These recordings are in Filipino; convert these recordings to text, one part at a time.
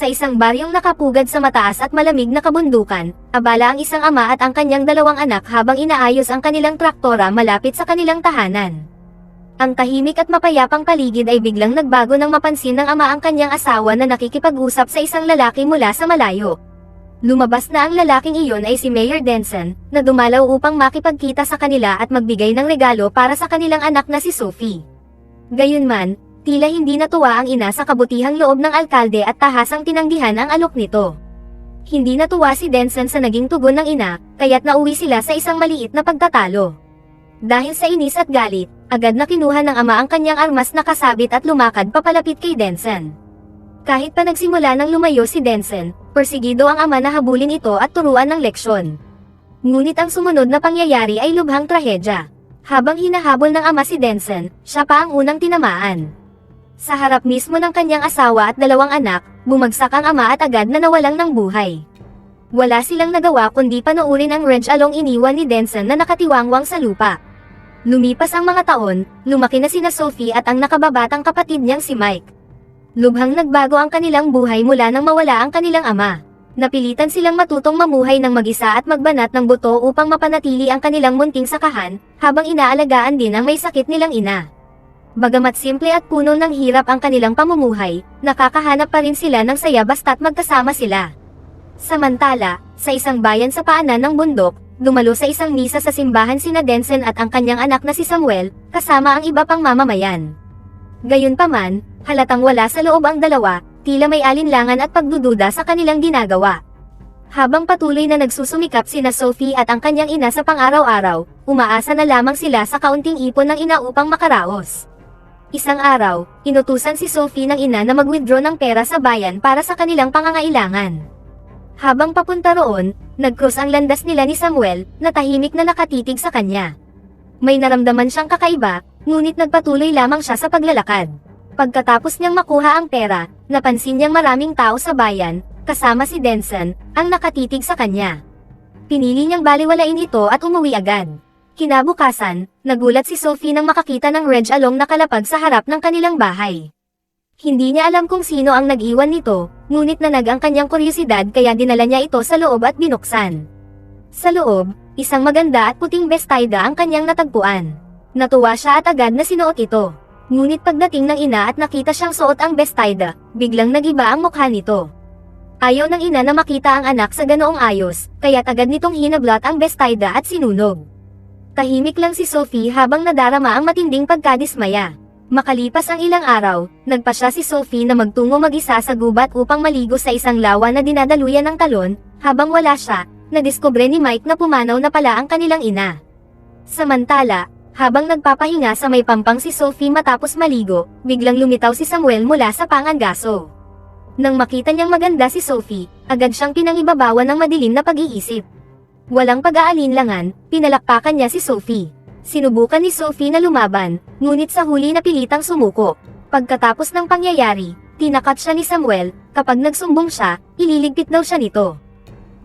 Sa isang baryong nakapugad sa mataas at malamig na kabundukan, abala ang isang ama at ang kanyang dalawang anak habang inaayos ang kanilang traktora malapit sa kanilang tahanan. Ang tahimik at mapayapang paligid ay biglang nagbago nang mapansin ng ama ang kanyang asawa na nakikipag-usap sa isang lalaki mula sa malayo. Lumabas na ang lalaking iyon ay si Mayor Denson, na dumalaw upang makipagkita sa kanila at magbigay ng regalo para sa kanilang anak na si Sophie. Gayunman, tila hindi natuwa ang ina sa kabutihang loob ng alkalde at tahasang tinanggihan ang alok nito. Hindi natuwa si Denson sa naging tugon ng ina, kaya't nauwi sila sa isang maliit na pagtatalo. Dahil sa inis at galit, agad na kinuha ng ama ang kanyang armas na kasabit at lumakad papalapit kay Denson. Kahit pa nagsimula ng lumayo si Denson, persigido ang ama na habulin ito at turuan ng leksyon. Ngunit ang sumunod na pangyayari ay lubhang trahedya. Habang hinahabol ng ama si Denson, siya pa ang unang tinamaan. Sa harap mismo ng kanyang asawa at dalawang anak, bumagsak ang ama at agad na nawalang ng buhay. Wala silang nagawa kundi panoorin ang wrench along iniwan ni Denson na nakatiwangwang sa lupa. Lumipas ang mga taon, lumaki na sina Sophie at ang nakababatang kapatid niyang si Mike. Lubhang nagbago ang kanilang buhay mula nang mawala ang kanilang ama. Napilitan silang matutong mamuhay ng mag-isa at magbanat ng buto upang mapanatili ang kanilang munting sakahan, habang inaalagaan din ang may sakit nilang ina. Bagamat simple at puno ng hirap ang kanilang pamumuhay, nakakahanap pa rin sila ng saya basta't magkasama sila. Samantala, sa isang bayan sa paanan ng bundok, dumalo sa isang misa sa simbahan sina Denson at ang kanyang anak na si Samuel, kasama ang iba pang mamamayan. Gayunpaman, halatang wala sa loob ang dalawa, tila may alinlangan at pagdududa sa kanilang ginagawa. Habang patuloy na nagsusumikap sina Sophie at ang kanyang ina sa pang-araw-araw, umaasa na lamang sila sa kaunting ipon ng ina upang makaraos. Isang araw, inutusan si Sophie ng ina na mag-withdraw ng pera sa bayan para sa kanilang pangangailangan. Habang papunta roon, nag-cross ang landas nila ni Samuel, na tahimik na nakatitig sa kanya. May naramdaman siyang kakaiba, ngunit nagpatuloy lamang siya sa paglalakad. Pagkatapos niyang makuha ang pera, napansin niyang maraming tao sa bayan, kasama si Denson, ang nakatitig sa kanya. Pinili niyang baliwalain ito at umuwi agad. Kinabukasan, nagulat si Sophie nang makakita ng Reg Along nakalapag sa harap ng kanilang bahay. Hindi niya alam kung sino ang nag-iwan nito, ngunit nanag ang kanyang kuryosidad kaya dinala niya ito sa loob at binuksan. Sa loob, isang maganda at puting bestida ang kanyang natagpuan. Natuwa siya at agad na sinuot ito. Ngunit pagdating ng ina at nakita siyang suot ang bestida, biglang nagiba ang mukha nito. Ayaw ng ina na makita ang anak sa ganoong ayos, kaya't agad nitong hinablot ang bestida at sinunog. Tahimik lang si Sophie habang nadarama ang matinding pagkadismaya. Makalipas ang ilang araw, nagpa siya si Sophie na magtungo mag-isa sa gubat upang maligo sa isang lawa na dinadaluyan ng talon, habang wala siya, nadiskubre ni Mike na pumanaw na pala ang kanilang ina. Samantala, habang nagpapahinga sa may pampang si Sophie matapos maligo, biglang lumitaw si Samuel mula sa pangangaso. Nang makita niyang maganda si Sophie, agad siyang pinangibabawan ng madilim na pag-iisip. Walang pag-aalinlangan, pinalakpakan niya si Sophie. Sinubukan ni Sophie na lumaban, ngunit sa huli napilitang sumuko. Pagkatapos ng pangyayari, tinakat siya ni Samuel, kapag nagsumbong siya, ililigpit daw siya nito.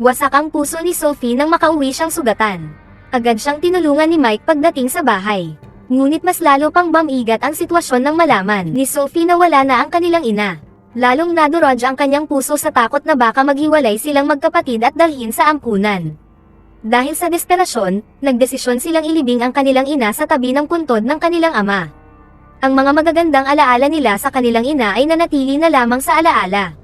Wasak ang puso ni Sophie nang makauwi siyang sugatan. Agad siyang tinulungan ni Mike pagdating sa bahay. Ngunit mas lalo pang bamigat ang sitwasyon ng malaman ni Sophie na wala na ang kanilang ina. Lalong nadurog ang kanyang puso sa takot na baka maghiwalay silang magkapatid at dalhin sa ampunan. Dahil sa desperasyon, nagdesisyon silang ilibing ang kanilang ina sa tabi ng puntod ng kanilang ama. Ang mga magagandang alaala nila sa kanilang ina ay nanatili na lamang sa alaala.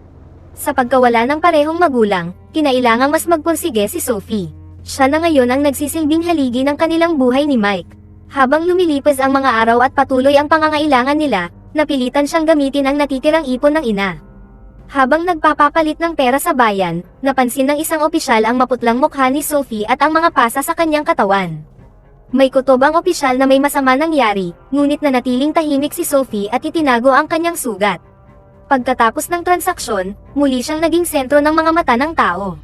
Sa pagkawala ng parehong magulang, kinailangang mas magpursige si Sophie. Siya na ngayon ang nagsisilbing haligi ng kanilang buhay ni Mike. Habang lumilipas ang mga araw at patuloy ang pangangailangan nila, napilitan siyang gamitin ang natitirang ipon ng ina. Habang nagpapapalit ng pera sa bayan, napansin ng isang opisyal ang maputlang mukha ni Sophie at ang mga pasa sa kanyang katawan. May kutob ang opisyal na may masama nangyari, ngunit nanatiling tahimik si Sophie at itinago ang kanyang sugat. Pagkatapos ng transaksyon, muli siyang naging sentro ng mga mata ng tao.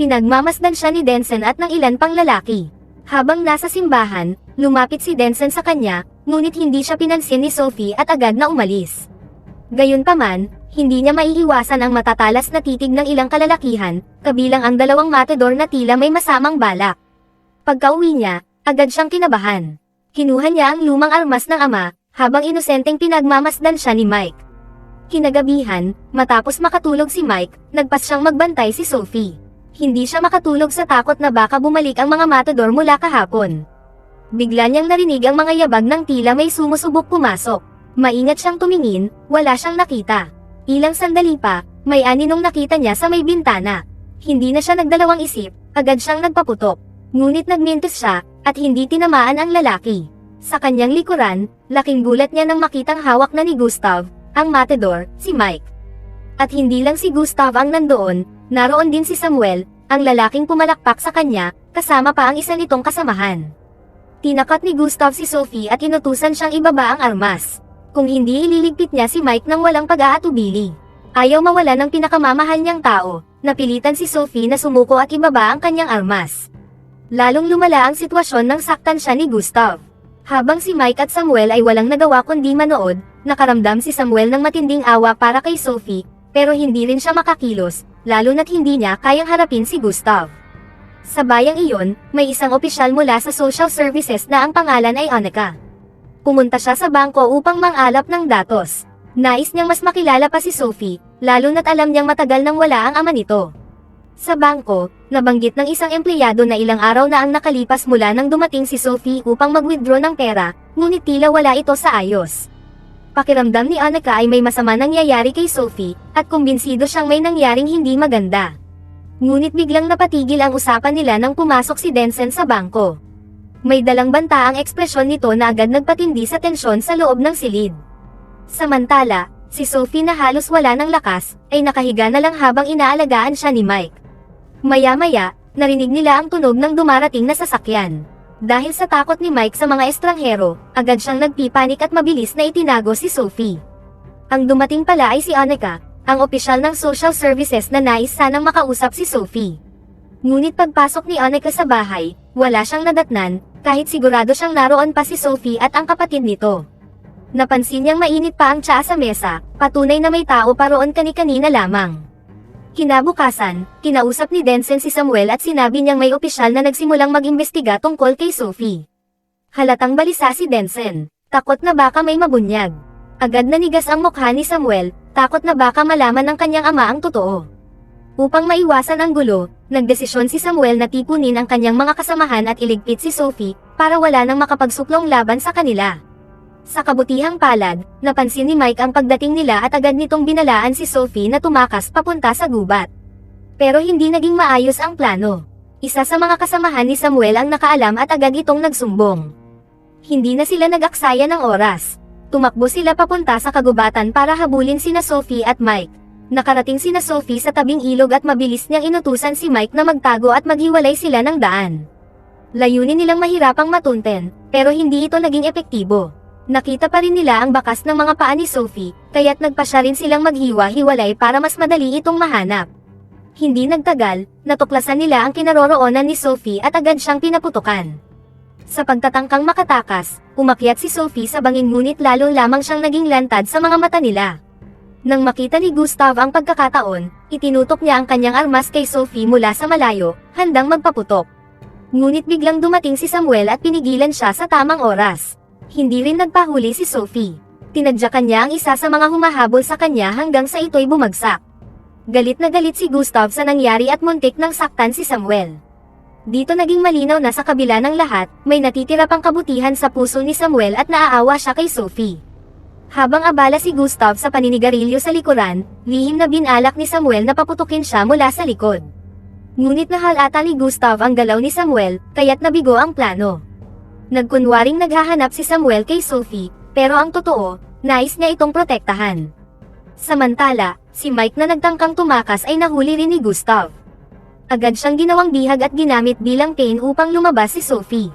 Pinagmamasdan siya ni Denson at ng ilan pang lalaki. Habang nasa simbahan, lumapit si Denson sa kanya, ngunit hindi siya pinansin ni Sophie at agad na umalis. Gayunpaman, hindi niya maiiwasan ang matatalas na titig ng ilang kalalakihan, kabilang ang dalawang matador na tila may masamang balak. Pagkauwi niya, agad siyang kinabahan. Kinuha niya ang lumang armas ng ama, habang inosenteng pinagmamasdan siya ni Mike. Kinagabihan, matapos makatulog si Mike, nagpas siyang magbantay si Sophie. Hindi siya makatulog sa takot na baka bumalik ang mga matador mula kahapon. Bigla niyang narinig ang mga yabag ng tila may sumusubok pumasok. Maingat siyang tumingin, wala siyang nakita. Ilang sandali pa, may aninong nakita niya sa may bintana. Hindi na siya nagdalawang isip, agad siyang nagpaputok. Ngunit nagmintis siya, at hindi tinamaan ang lalaki. Sa kanyang likuran, laking gulat niya nang makitang hawak na ni Gustav, ang matador, si Mike. At hindi lang si Gustav ang nandoon, naroon din si Samuel, ang lalaking pumalakpak sa kanya, kasama pa ang isa nitong kasamahan. Tinakat ni Gustav si Sophie at inutusan siyang ibaba ang armas. Kung hindi ililigpit niya si Mike nang walang pag-aatubili. Ayaw mawala ng pinakamamahal niyang tao, napilitan si Sophie na sumuko at ibaba ang kanyang armas. Lalong lumala ang sitwasyon nang saktan siya ni Gustav. Habang si Mike at Samuel ay walang nagawa kundi manood, nakaramdam si Samuel ng matinding awa para kay Sophie, pero hindi rin siya makakilos, lalo na't hindi niya kayang harapin si Gustav. Sa bayang iyon, may isang opisyal mula sa social services na ang pangalan ay Annika. Pumunta siya sa bangko upang mangalap ng datos. Nais niyang mas makilala pa si Sophie, lalo na't alam niyang matagal nang wala ang ama nito. Sa bangko, nabanggit ng isang empleyado na ilang araw na ang nakalipas mula nang dumating si Sophie upang mag-withdraw ng pera, ngunit tila wala ito sa ayos. Pakiramdam ni Annika ay may masama nangyayari kay Sophie, at kumbinsido siyang may nangyaring hindi maganda. Ngunit biglang napatigil ang usapan nila nang pumasok si Denson sa bangko. May dalang banta ang ekspresyon nito na agad nagpatindi sa tensyon sa loob ng silid. Samantala, si Sophie na halos wala ng lakas, ay nakahiga na lang habang inaalagaan siya ni Mike. Maya-maya, narinig nila ang tunog ng dumarating na sasakyan. Dahil sa takot ni Mike sa mga estranghero, agad siyang nagpipanik at mabilis na itinago si Sophie. Ang dumating pala ay si Annika, ang opisyal ng social services na nais sanang makausap si Sophie. Ngunit pagpasok ni Annika sa bahay, wala siyang nadatnan, kahit sigurado siyang naroon pa si Sophie at ang kapatid nito. Napansin niyang mainit pa ang tsaa sa mesa, patunay na may tao pa roon kani-kanina lamang. Kinabukasan, kinausap ni Denson si Samuel at sinabi niyang may opisyal na nagsimulang mag-imbestiga tungkol kay Sophie. Halatang balisa si Denson, takot na baka may mabunyag. Agad nanigas ang mukha ni Samuel, takot na baka malaman ng kanyang ama ang totoo. Upang maiwasan ang gulo, nagdesisyon si Samuel na tipunin ang kanyang mga kasamahan at iligpit si Sophie, para wala nang makapagsuklong laban sa kanila. Sa kabutihang palad, napansin ni Mike ang pagdating nila at agad nitong binalaan si Sophie na tumakas papunta sa gubat. Pero hindi naging maayos ang plano. Isa sa mga kasamahan ni Samuel ang nakaalam at agad itong nagsumbong. Hindi na sila nag-aksaya ng oras. Tumakbo sila papunta sa kagubatan para habulin sina Sophie at Mike. Nakarating sina Sophie sa tabing ilog at mabilis niyang inutusan si Mike na magtago at maghiwalay sila ng daan. Layunin nilang mahirapang matunten, pero hindi ito naging epektibo. Nakita pa rin nila ang bakas ng mga paa ni Sophie, kaya't nagpasya rin silang maghiwa-hiwalay para mas madali itong mahanap. Hindi nagtagal, natuklasan nila ang kinaroroonan ni Sophie at agad siyang pinaputukan. Sa pagtatangkang makatakas, umakyat si Sophie sa bangin ngunit lalo lamang siyang naging lantad sa mga mata nila. Nang makita ni Gustav ang pagkakataon, itinutok niya ang kanyang armas kay Sophie mula sa malayo, handang magpaputok. Ngunit biglang dumating si Samuel at pinigilan siya sa tamang oras. Hindi rin nagpahuli si Sophie. Tinadyakan niya ang isa sa mga humahabol sa kanya hanggang sa ito'y bumagsak. Galit na galit si Gustav sa nangyari at muntik nang saktan si Samuel. Dito naging malinaw na sa kabila ng lahat, may natitira pang kabutihan sa puso ni Samuel at naaawa siya kay Sophie. Habang abala si Gustav sa paninigarilyo sa likuran, lihim na binalak ni Samuel na paputukin siya mula sa likod. Ngunit nahalata ni Gustav ang galaw ni Samuel, kaya't nabigo ang plano. Nagkunwaring naghahanap si Samuel kay Sophie, pero ang totoo, nais niya itong protektahan. Samantala, si Mike na nagtangkang tumakas ay nahuli rin ni Gustav. Agad siyang ginawang bihag at ginamit bilang pain upang lumabas si Sophie.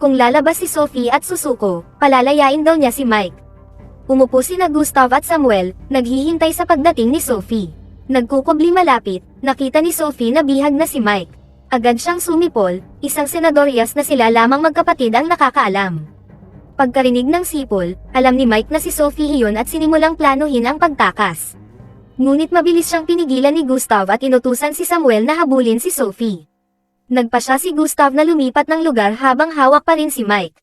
Kung lalabas si Sophie at susuko, palalayain daw niya si Mike. Umupo si na Gustav at Samuel, naghihintay sa pagdating ni Sophie. Nagkukubli malapit, nakita ni Sophie na bihag na si Mike. Agad siyang sumipol, isang senadoryas na sila lamang magkapatid ang nakakaalam. Pagkarinig ng sipol, alam ni Mike na si Sophie iyon at sinimulang planuhin ang pagtakas. Ngunit mabilis siyang pinigilan ni Gustav at inutusan si Samuel na habulin si Sophie. Nagpa siya si Gustav na lumipat ng lugar habang hawak pa rin si Mike.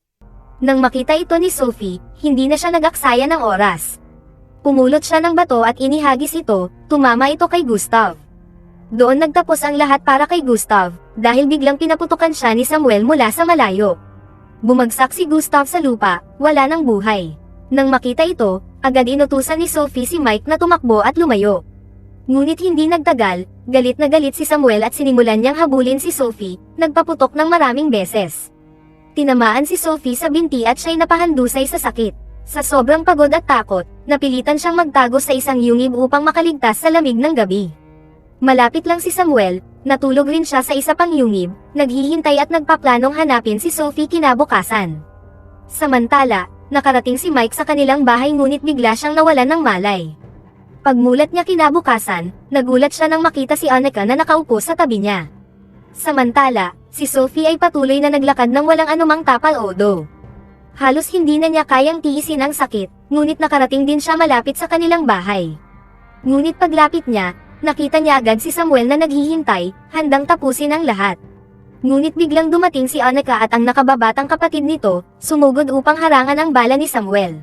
Nang makita ito ni Sophie, hindi na siya nag-aksaya ng oras. Pumulot siya ng bato at inihagis ito, tumama ito kay Gustav. Doon nagtapos ang lahat para kay Gustav, dahil biglang pinaputukan siya ni Samuel mula sa malayo. Bumagsak si Gustav sa lupa, wala ng buhay. Nang makita ito, agad inutusan ni Sophie si Mike na tumakbo at lumayo. Ngunit hindi nagtagal, galit na galit si Samuel at sinimulan niyang habulin si Sophie, nagpaputok ng maraming beses. Tinamaan si Sophie sa binti at siya'y napahandusay sa sakit. Sa sobrang pagod at takot, napilitan siyang magtago sa isang yungib upang makaligtas sa lamig ng gabi. Malapit lang si Samuel, natulog rin siya sa isa pang yungib, naghihintay at nagpaplanong hanapin si Sophie kinabukasan. Samantala, nakarating si Mike sa kanilang bahay ngunit bigla siyang nawalan ng malay. Pagmulat niya kinabukasan, nagulat siya nang makita si Annika na nakaupo sa tabi niya. Samantala, si Sophie ay patuloy na naglakad ng walang anumang tapal o do. Halos hindi na niya kayang tiisin ang sakit, ngunit nakarating din siya malapit sa kanilang bahay. Ngunit paglapit niya, nakita niya agad si Samuel na naghihintay, handang tapusin ang lahat. Ngunit biglang dumating si Annika at ang nakababatang kapatid nito, sumugod upang harangan ang bala ni Samuel.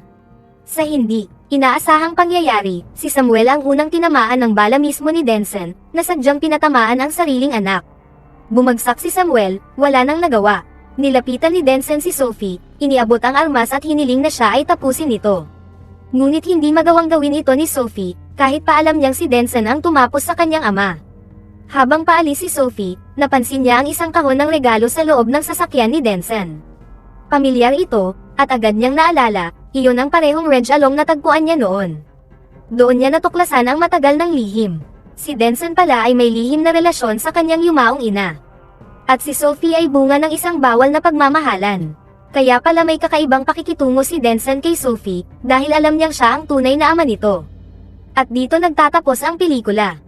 Sa hindi, inaasahang pangyayari, si Samuel ang unang tinamaan ng bala mismo ni Denson, na sadyang pinatamaan ang sariling anak. Bumagsak si Samuel, wala nang nagawa. Nilapitan ni Denson si Sophie, iniabot ang armas at hiniling na siya ay tapusin ito. Ngunit hindi magawang gawin ito ni Sophie, kahit pa alam niyang si Denson ang tumapos sa kanyang ama. Habang paalis si Sophie, napansin niya ang isang kahon ng regalo sa loob ng sasakyan ni Denson. Pamilyar ito, at agad niyang naalala, iyon ang parehong Reg Along na tagpuan niya noon. Doon niya natuklasan ang matagal ng lihim. Si Denson pala ay may lihim na relasyon sa kanyang yumaong ina. At si Sophie ay bunga ng isang bawal na pagmamahalan. Kaya pala may kakaibang pakikitungo si Denson kay Sophie, dahil alam niyang siya ang tunay na ama nito. At dito nagtatapos ang pelikula.